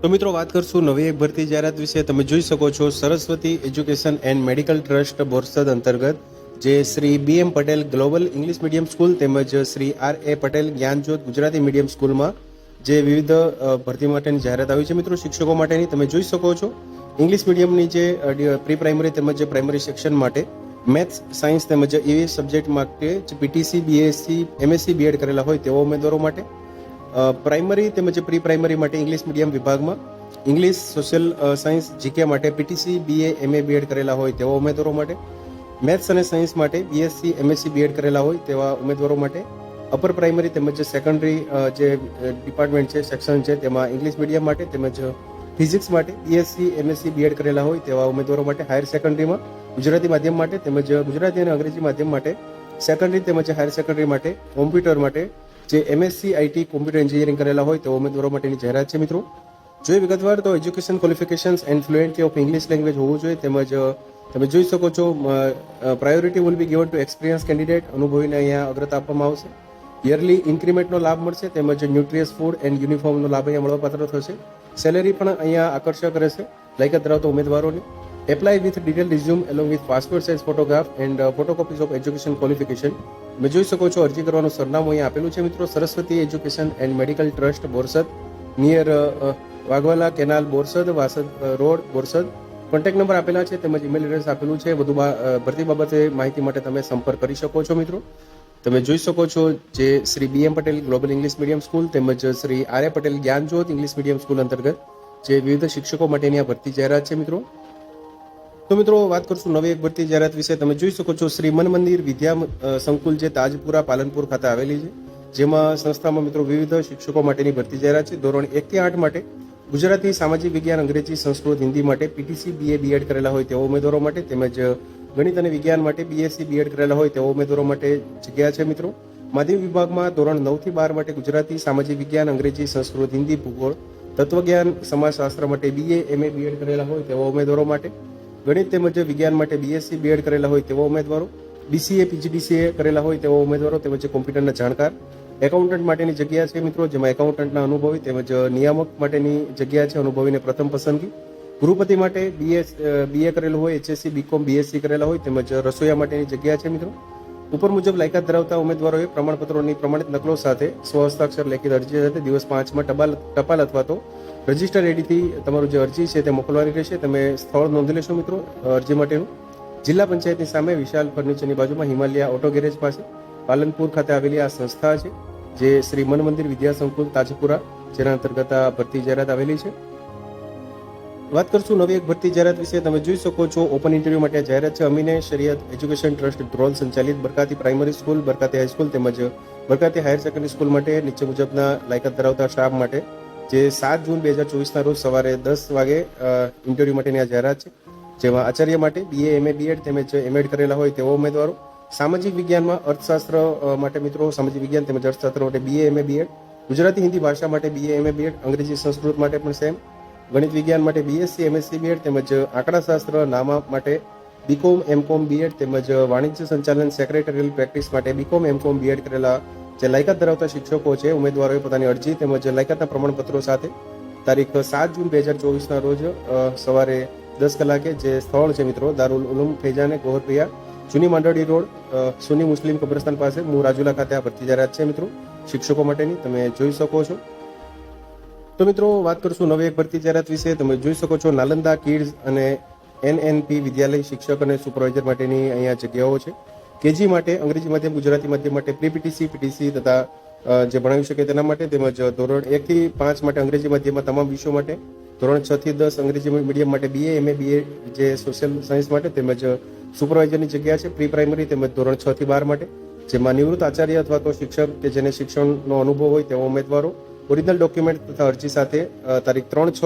તો મિત્રો વાત કરશું નવી એક ભરતી જાહેરાત વિશે. તમે જોઈ શકો છો Saraswati education and medical trust Borsad અંતર્ગત, જે Shri B M Patel global English medium school તેમજ Shri R A Patel Gyanjyot Gujarati medium સ્કૂલમાં, જે વિવિધ ભરતી માટેની જાહેરાત આવી છે. મિત્રો શિક્ષકો માટેની તમે જોઈ શકો છો ઇંગ્લિશ મીડિયમની જે પ્રી પ્રાઇમરી તેમજ પ્રાઇમરી સેક્શન માટે મેથ્સ, સાયન્સ તેમજ એવી સબ્જેક્ટ માટે પીટીસી બીએસસી એમએસસી બીએડ કરેલા હોય તેવા ઉમેદવારો માટે પ્રાઇમરી તેમજ પ્રી પ્રાઇમરી માટે ઇંગ્લિશ મીડિયમ વિભાગમાં. ઇંગ્લિશ સોશિયલ સાયન્સ જીકે માટે પીટીસી બીએ એમએ બીએડ કરેલા હોય તેવા ઉમેદવારો માટે. મેથ્સ અને સાયન્સ માટે બીએસસી એમએસસી બીએડ કરેલા હોય તેવા ઉમેદવારો માટે. અપર પ્રાઇમરી તેમજ સેકન્ડરી જે ડિપાર્ટમેન્ટ છે સેક્શન છે, તેમાં ઇંગ્લિશ મીડિયમ માટે તેમજ ફિઝિક્સ માટે બીએસસી એમએસસી બીએડ કરેલા હોય તેવા ઉમેદવારો માટે. હાયર સેકન્ડરીમાં ગુજરાતી માધ્યમ માટે તેમજ ગુજરાતી અને અંગ્રેજી માધ્યમ માટે. સેકન્ડરી તેમજ હાયર સેકન્ડરી માટે કોમ્પ્યુટર માટે જે એમએસસી આઈટી કોમ્પ્યુટર એન્જિનિયરિંગ કરેલા હોય તેવા ઉમેદવારો માટેની જાહેરાત છે, મિત્રો. જોઈએ વિગતવાર તો education qualifications and fluency of English language હોવું જોઈએ, તેમજ તમે જોઈ શકો છો priority will be given to experience candidate અનુભવીને અહીંયા અગ્રતા આપવામાં આવશે. યરલી ઇન્ક્રીમેન્ટનો લાભ મળશે, તેમજ ન્યુટ્રિયસ ફૂડ એન્ડ યુનિફોર્મનો લાભ અહીંયા મળવાપાત્ર થશે. સેલેરી પણ અહીંયા આકર્ષક રહેશે, લાયકાત ધરાવતા ઉમેદવારોને. Apply with detail resume along with passport size photograph and photocopies of education qualification મેં જોઈ શકો છો અરજી કરવાનું સરનામું અહીંયા આપેલું છે મિત્રો. Saraswati education and medical trust Borsad. Near Vaghwala canal, Borsad. Vasad road, Borsad. Contact number આપેલા છે તેમજ ઈમેલ એડ્રેસ આપેલું છે. વધુ ભરતી બાબતે માહિતી માટે તમે સંપર્ક કરી શકો છો મિત્રો. તમે જોઈ શકો છો જે Shri B M Patel global English medium school તેમજ Shri R A Patel Gyanjyot English medium school અંતર્ગત જે વિવિધ શિક્ષકો માટેની આ ભરતી જાહેરાત છે મિત્રો. તો મિત્રો, વાત કરશું નવી એક ભરતી જાહેરાત વિશે. તમે જોઈ શકો છો શ્રી મન મંદિર વિદ્યા સંકુલ જે તાજપુરા, પાલનપુર ખાતે આવેલી છે, જેમાં સંસ્થામાં મિત્રો વિવિધ શિક્ષકો માટેની ભરતી જાહેરાત છે. ધોરણ એક થી આઠ માટે ગુજરાતી સામાજિક વિજ્ઞાન, અંગ્રેજી, સંસ્કૃત, હિન્દી માટે પીટીસી બીએ બીએડ કરેલા હોય તેવા ઉમેદવારો માટે તેમજ ગણિત અને વિજ્ઞાન માટે બીએસસી બીએડ કરેલા હોય તેવા ઉમેદવારો માટે જગ્યા છે મિત્રો. માધ્યમિક વિભાગમાં ધોરણ નવથી બાર માટે ગુજરાતી સામાજિક વિજ્ઞાન, અંગ્રેજી, સંસ્કૃત, હિન્દી, ભૂગોળ, તત્વજ્ઞાન, સમાજશાસ્ત્ર માટે બીએ એમએ બીએડ કરેલા હોય તેવા ઉમેદવારો માટે ગણિત તેમજ વિજ્ઞાન માટે બીએસસી બીએડ કરેલા હોય તેવા ઉમેદવારો બીસીએ પીજીડીસીએ કરેલા હોય તેવા ઉમેદવારો તેમજ કોમ્પ્યુટરના જાણકાર. એકાઉન્ટન્ટ માટેની જગ્યા છે મિત્રો, જેમાં એકાઉન્ટન્ટના અનુભવી તેમજ નિયામક માટેની જગ્યા છે, અનુભવીને પ્રથમ પસંદગી. ગૃહપતિ માટે બીએસ બીએ કરેલું હોય એચએસસી બીકોમ બીએસસી કરેલા હોય તેમજ રસોઈયા માટેની જગ્યા છે મિત્રો. ઉપર મુજબ લાયકાત ધરાવતા ઉમેદવારોએ પ્રમાણપત્રોની પ્રમાણિત નકલો સાથે સ્વ હસ્તાક્ષર લેખિત અરજી સાથે દિવસ પાંચમાં ટપાલ ટપાલ અથવા તો રજિસ્ટર એડીથી તમારું જે અરજી છે તે મોકલવાની રહેશે. તમે સ્થળ નોંધી લેશો મિત્રો અરજી માટેનું. જિલ્લા પંચાયતની સામે વિશાલ ફર્નિચરની બાજુમાં હિમાલયા ઓટો ગેરેજ પાસે પાલનપુર ખાતે આવેલી આ સંસ્થા છે, જે શ્રી મન મંદિર વિદ્યા સંકુલ તાજપુરા, જેના અંતર્ગત આ ભરતી જાહેરાત આવેલી છે. વાત કરશું નવી એક ભરતી જાહેરાત વિશે. તમે જોઈ શકો છો ઓપન ઇન્ટરવ્યુ માટે જાહેરાત છે અમીને શરિયત એજ્યુકેશન ટ્રસ્ટ ધ્રોલ સંચાલિત Barkati primary school Barkati high school તેમજ બરકાતી હાયર સેકન્ડરી સ્કૂલ માટે નીચે મુજબના લાયકાત ધરાવતા સ્ટાફ માટે. જે સાત જૂન બે હજાર ચોવીસના રોજ સવારે દસ વાગે ઇન્ટરવ્યુ માટેની આ જાહેરાત છે. જેમાં આચાર્ય માટે બીએ એમએ બીએડ તેમજ એમએડ કરેલા હોય તેવા ઉમેદવારો. સામાજિક વિજ્ઞાનમાં અર્થશાસ્ત્ર માટે મિત્રો સામાજિક વિજ્ઞાન તેમજ અર્થશાસ્ત્ર માટે BA MA BEd Gujarati Hindi ભાષા માટે બીએ એમએ બીએડ અંગ્રેજી સંસ્કૃત માટે પણ સેમ ગણિત વિજ્ઞાન માટે બીએસસી એમએસસી બીએડ તેમજ આંકડાશાસ્ત્ર નામા માટે બીકોમ એમકોમ બીએડ તેમજ વાણિજ્ય સંચાલન સેક્રેટરીયલ પ્રેક્ટિસ માટે બીકોમ એમકોમ બીએડ કરેલા જે લાયકાત ધરાવતા શિક્ષકો છે, ઉમેદવારોએ પોતાની અરજી તેમજ લાયકાતના પ્રમાણપત્રો સાથે તારીખ સાત જૂન બે હજાર ચોવીસના રોજ સવારે દસ કલાકે જે સ્થળ છે મિત્રો, દારૂલ ઉલુમ ફેજાને ગોહરપિયા જૂની માંડળી રોડ સુની મુસ્લિમ કબ્રસ્તાન પાસે, મૂ રાજુલા ખાતે આ ભરતી જાહેરાત છે મિત્રો. શિક્ષકો માટેની તમે જોઈ શકો છો. તો મિત્રો, વાત કરશું નવી એક ભરતી જાહેરાત વિશે. તમે જોઈ શકો છો, નાલંદા કિડ્સ અને એનએનપી વિદ્યાલય શિક્ષક અને સુપરવાઇઝર માટેની અહીંયા જગ્યાઓ છે. કેજી માટે, અંગ્રેજી માધ્યમ, ગુજરાતી માધ્યમ માટે પ્રી પીટીસી તથા જે ભણાવી શકે તેના માટે તેમજ ધોરણ એક થી પાંચ માટે અંગ્રેજી માધ્યમમાં તમામ વિષયો માટે, ધોરણ છ થી દસ અંગ્રેજી મીડિયમ માટે બીએ એમએ બીએ જે સોશિયલ સાયન્સ માટે તેમજ સુપરવાઇઝરની જગ્યા છે પ્રી પ્રાઇમરી તેમજ ધોરણ છ થી બાર માટે. જેમાં નિવૃત્ત આચાર્ય અથવા તો શિક્ષક કે જેને શિક્ષણનો અનુભવ હોય તેવા ઉમેદવારો ઓરિજિનલ ડોક્યુમેન્ટ તથા અરજી સાથે તારીખ ત્રણ છ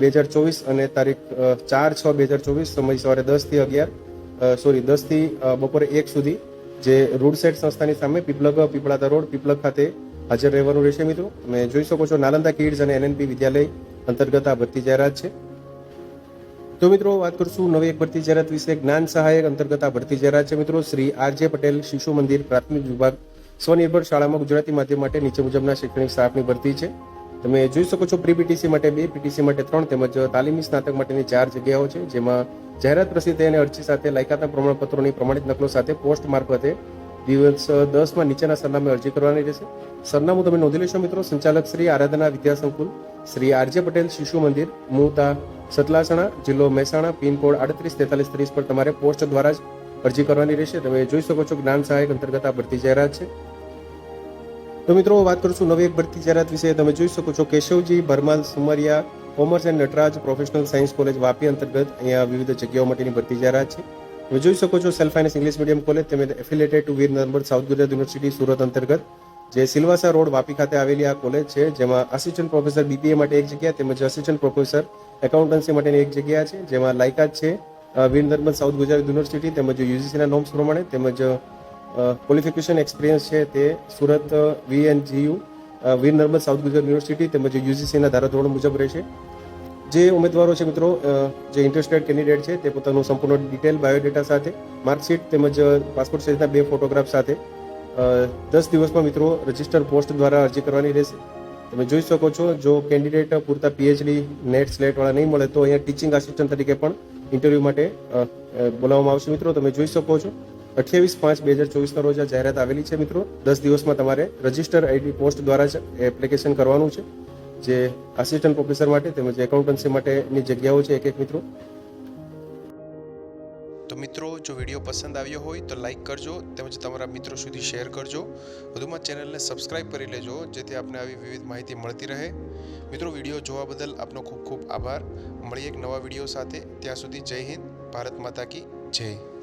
બે હજાર ચોવીસ અને તારીખ ચાર છ બે હજાર ચોવીસ સમય સવારે દસથી અગિયાર સોરી દસથી બપોરે એક સુધી જે રૂડ સેટ સંસ્થાની સામે પીપલગ પીપળાદા રોડ, પીપલગ ખાતે હાજર રહેવાનું રહેશે મિત્રો. તમે જોઈ શકો છો નાલંદા કિડ્સ અને એનએનપી વિદ્યાલય અંતર્ગત આ ભરતી જાહેરાત છે. તો મિત્રો, વાત કરશું નવી એક ભરતી જાહેરાત વિશે. જ્ઞાન સહાયક અંતર્ગત આ ભરતી જાહેરાત છે મિત્રો. શ્રી આરજે પટેલ શિશુ મંદિર પ્રાથમિક વિભાગ સ્વનિર્ભર શાળામાં ગુજરાતી માધ્યમ માટે નીચે મુજબના શૈક્ષણિક સ્ટાફની ભરતી છે. તમે જોઈ શકો છો પ્રી પીટીસી માટે બે, પીટીસી માટે ત્રણ તેમજ તાલીમી સ્નાતક માટેની ચાર જગ્યાઓ છે, જેમાં જાહેરાત પ્રસિદ્ધ અને અરજી સાથે લાયકાતના પ્રમાણપત્રોની પ્રમાણિત નકલો સાથે પોસ્ટ મારફતે દિવસ દસમાં નીચેના સરનામે અરજી કરવાની રહેશે. સરનામું તમે નોંધી લેશો મિત્રો, સંચાલક શ્રી આરાધના વિદ્યા સંકુલ, શ્રી આરજે પટેલ શિશુ મંદિર મુતા સતલાસણા, જિલ્લો મહેસાણા, પિનકોડ આડત્રીસ તેતાલીસ ત્રીસ પર તમારે પોસ્ટ દ્વારા જ અરજી કરવાની રહેશે. તમે જોઈ શકો છો જ્ઞાન સહાયક અંતર્ગત આ ભરતી જાહેરાત છે. તો મિત્રો, વાત કરશું નવી એક ભરતી જાહેરાત વિશે. તમે જોઈ શકો છો Keshavji, Bharmal, Sumariya, commerce and Nataraj professional science college Vapi અંતર્ગત અહીંયા વિવિધ જગ્યાઓ માટેની ભરતી જાહેરાત છે. તમે જોઈ શકો છો self finance English medium college તેમજ affiliated to Veer Narmad south Gujarat university Surat અંતર્ગત, જે સિલવાસા રોડ વાપી ખાતે આવેલી આ કોલેજ છે, જેમાં આસિસ્ટન્ટ પ્રોફેસર બીપીએ માટે એક જગ્યા તેમજ આસિસ્ટન્ટ પ્રોફેસર એકાઉન્ટન્સી માટેની એક જગ્યા છે, જેમાં લાયકાત છે વીર નર્મદ સાઉથ ગુજરાત યુનિવર્સિટી તેમજ યુજીસીના નોમ્સ પ્રમાણે તેમજ ક્વોલિફિકેશન એક્સપિરિયન્સ છે તે Surat VNGU Veer Narmad south Gujarat university તેમજ યુજીસીના ધારાધોરણ મુજબ રહેશે જે ઉમેદવારો છે મિત્રો જે ઇન્ટરેસ્ટેડ કેન્ડિડેટ છે તે પોતાનું સંપૂર્ણ ડિટેલ બાયોડેટા સાથે માર્કશીટ તેમજ પાસપોર્ટ સાઇઝના બે ફોટોગ્રાફ સાથે દસ દિવસમાં મિત્રો રજિસ્ટર પોસ્ટ દ્વારા અરજી કરવાની રહેશે. તમે જોઈ શકો છો, જો કેન્ડિડેટ પૂરતા પીએચડી નેટ સ્લેટવાળા નહીં મળે તો અહીંયા ટીચિંગ આસિસ્ટન્ટ તરીકે પણ ઇન્ટરવ્યૂ માટે બોલાવવામાં આવશે મિત્રો. તમે જોઈ શકો છો. અઠ્યાવીસ પાંચ બે હજાર ચોવીસના રોજ આ જાહેરાત આવેલી છે મિત્રો. દસ દિવસમાં તમારે રજિસ્ટર આઈડી પોસ્ટ દ્વારા જ એપ્લિકેશન કરવાનું છે. જે આસિસ્ટન્ટ પ્રોફેસર માટે તેમજ એકાઉન્ટન્સી માટેની જગ્યાઓ છે એક એક મિત્રો. તો મિત્રો, જો વીડિયો પસંદ આવ્યો હોય તો લાઈક કરજો તેમજ તમારા મિત્રો સુધી શેર કરજો. વધુમાં ચેનલને સબસ્ક્રાઇબ કરી લેજો, જેથી આપને આવી વિવિધ માહિતી મળતી રહે. મિત્રો, વીડિયો જોવા બદલ આપનો ખૂબ ખૂબ આભાર. મળીએ એક નવા વીડિયો સાથે. ત્યાં સુધી જય હિન્દ, ભારત માતા કી જય.